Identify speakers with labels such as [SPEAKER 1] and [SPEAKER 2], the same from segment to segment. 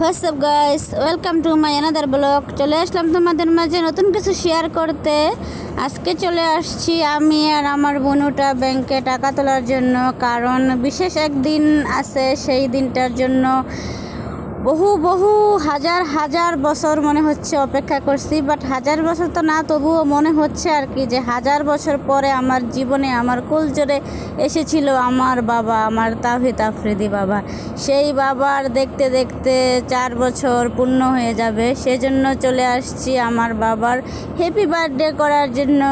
[SPEAKER 1] WhatsApp guys welcome to my another blog চলে আসলাম তোমাদের মাঝে নতুন কিছু শেয়ার করতে। আজকে চলে আসছি আমি আর আমার বোনুটা ব্যাংকে টাকা তোলার জন্য, কারণ বিশেষ একদিন আছে সেই দিনটার জন্য বহু বহু হাজার হাজার বছর মনে হচ্ছে অপেক্ষা করছি বাট হাজার বছর তো না, তবুও মনে হচ্ছে আর কি যে হাজার বছর পরে আমার জীবনে, আমার কুল জোরে এসেছিল আমার বাবা, আমার তাহিদ আফ্রিদি বাবা। সেই বাবার দেখতে দেখতে চার বছর পূর্ণ হয়ে যাবে, সেজন্য চলে আসছি আমার বাবার হ্যাপি বার্থডে করার জন্য।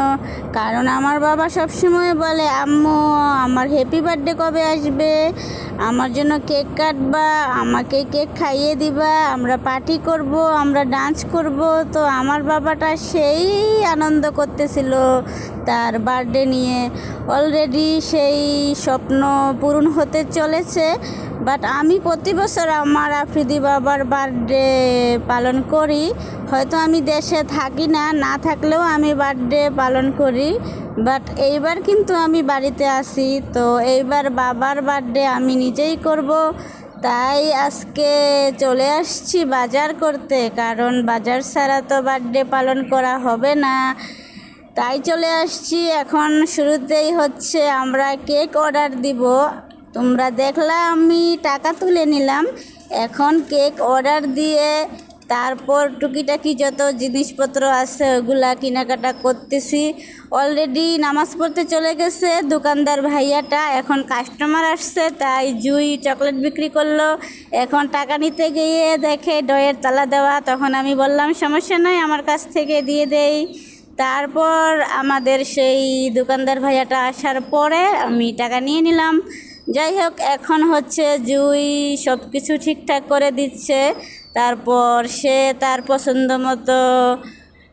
[SPEAKER 1] কারণ আমার বাবা সবসময় বলে, আম্মু, আমার হ্যাপি বার্থডে কবে আসবে? আমার জন্য কেক কাটবা, আমাকে কেক খাইয়ে দিবা, আমরা পার্টি করব, আমরা ডান্স করব। তো আমার বাবাটা সেই আনন্দ করতেছিল তার বার্থডে নিয়ে। অলরেডি সেই স্বপ্ন পূরণ হতে চলেছে বাট আমি প্রতি বছর আমার আফ্রিদি বাবার বার্থডে পালন করি। হয়তো আমি দেশে থাকি না না থাকলেও আমি বার্থডে পালন করি বাট এইবার কিন্তু আমি বাড়িতে আসি তো এইবার বাবার বার্থডে আমি নিজেই করব। তাই আজকে চলে আসছি বাজার করতে, কারণ বাজার ছাড়া তো বার্থডে পালন করা হবে না। তাই চলে আসছি, এখন শুরুতেই হচ্ছে আমরা কেক অর্ডার দিব। তোমরা দেখলা আমি টাকা তুলে নিলাম। এখন কেক অর্ডার দিয়ে তারপর টুকিটাকি যত জিনিসপত্র আছে ওগুলা কেনাকাটা করতেছি। অলরেডি নামাজ পড়তে চলে গেছে, দোকানদার ভাইয়াটা এখন কাস্টমার আসছে, তাই জুই চকলেট বিক্রি করল। এখন টাকা নিতে গিয়ে দেখে ডয়ের তালা দেওয়া, তখন আমি বললাম, সমস্যা নাই, আমার কাছ থেকে দিয়ে দেই। তারপর আমাদের সেই দোকানদার ভাইয়াটা আসার পরে আমি টাকা নিয়ে নিলাম। যাই হোক, এখন হচ্ছে জুই সব কিছু ঠিকঠাক করে দিচ্ছে। তারপর সে তার পছন্দ মতো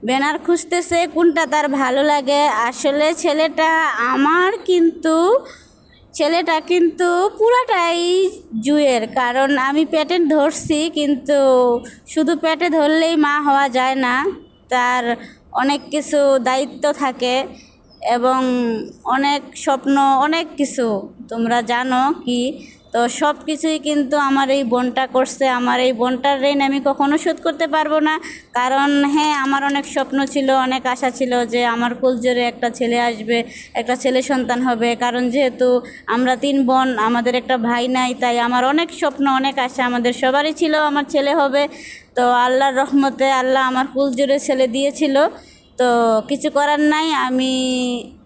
[SPEAKER 1] ব্যানার খুঁজতেছে, কোনটা তার ভালো লাগে। আসলে ছেলেটা আমার কিন্তু, ছেলেটা কিন্তু পুরাটাই জুয়ের, কারণ আমি পেটে ধরছি, কিন্তু শুধু পেটে ধরলেই মা হওয়া যায় না। তার অনেক কিছু দায়িত্ব থাকে এবং অনেক স্বপ্ন, অনেক কিছু। তোমরা জানো কি তো সব কিছুই কিন্তু আমার এই বোনটা করছে। আমার এই বোনটার ঋণ আমি কখনো শোধ করতে পারব না। কারণ হ্যাঁ আমার অনেক স্বপ্ন ছিল, অনেক আশা ছিল যে আমার কুলজোরে একটা ছেলে আসবে, একটা ছেলে সন্তান হবে। কারণ যেহেতু আমরা তিন বোন, আমাদের একটা ভাই নাই, তাই আমার অনেক স্বপ্ন, অনেক আশা আমাদের সবারই ছিল আমার ছেলে হবে। তো আল্লাহর রহমতে আল্লাহ আমার কুলজোরে ছেলে দিয়েছিল। তো কিছু করার নাই, আমি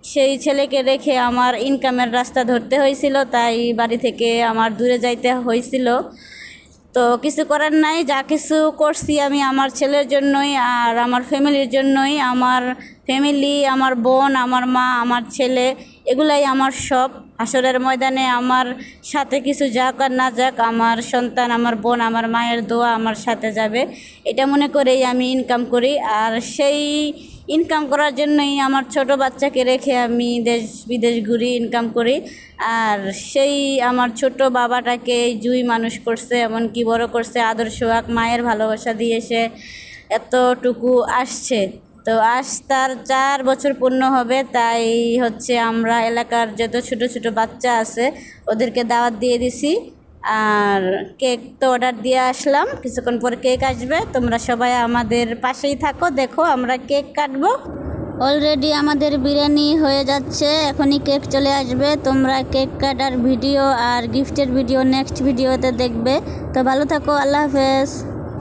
[SPEAKER 1] সেই ছেলেকে রেখে আমার ইনকামের রাস্তা ধরতে হয়েছিল, তাই বাড়ি থেকে আমার দূরে যাইতে হয়েছিল। তো কিছু করার নাই, যা কিছু করছি আমি আমার ছেলের জন্যই আর আমার ফ্যামিলির জন্যই। আমার ফ্যামিলি, আমার বোন, আমার মা, আমার ছেলে, এগুলাই আমার সব। হাসরের ময়দানে আমার সাথে কিছু যাক আর না যাক, আমার সন্তান, আমার বোন, আমার মায়ের দোয়া আমার সাথে যাবে। এটা মনে করেই আমি ইনকাম করি। আর সেই ইনকাম করার জন্যই আমার ছোট বাচ্চাকে রেখে আমি দেশ, বিদেশ ঘুরি ইনকাম করি। আর সেই আমার ছোট বাবাটাকে জুই মানুষ করছে, এমনকি বড় করছে, আদর্শ এক মায়ের ভালোবাসা দিয়ে সে এতটুকু আসছে। তো আজ তার চার বছর পূর্ণ হবে, তাই হচ্ছে আমরা এলাকার যত ছোট ছোট বাচ্চা আছে, ওদেরকে দাওয়াত দিয়ে দিছি। আর কেক তো অর্ডার দিয়ে আসলাম। কিছুক্ষণ পর কেক আসবে। তোমরা সবাই আমাদের পাশেই থাকো, দেখো আমরা কেক কাটবো। অলরেডি আমাদের বিরিয়ানি হয়ে যাচ্ছে, এখনই কেক চলে আসবে। তোমরা কেক কাটার ভিডিও আর গিফটের ভিডিও নেক্সট ভিডিওতে দেখবে। তো ভালো থাকো, আল্লাহ হাফেজ।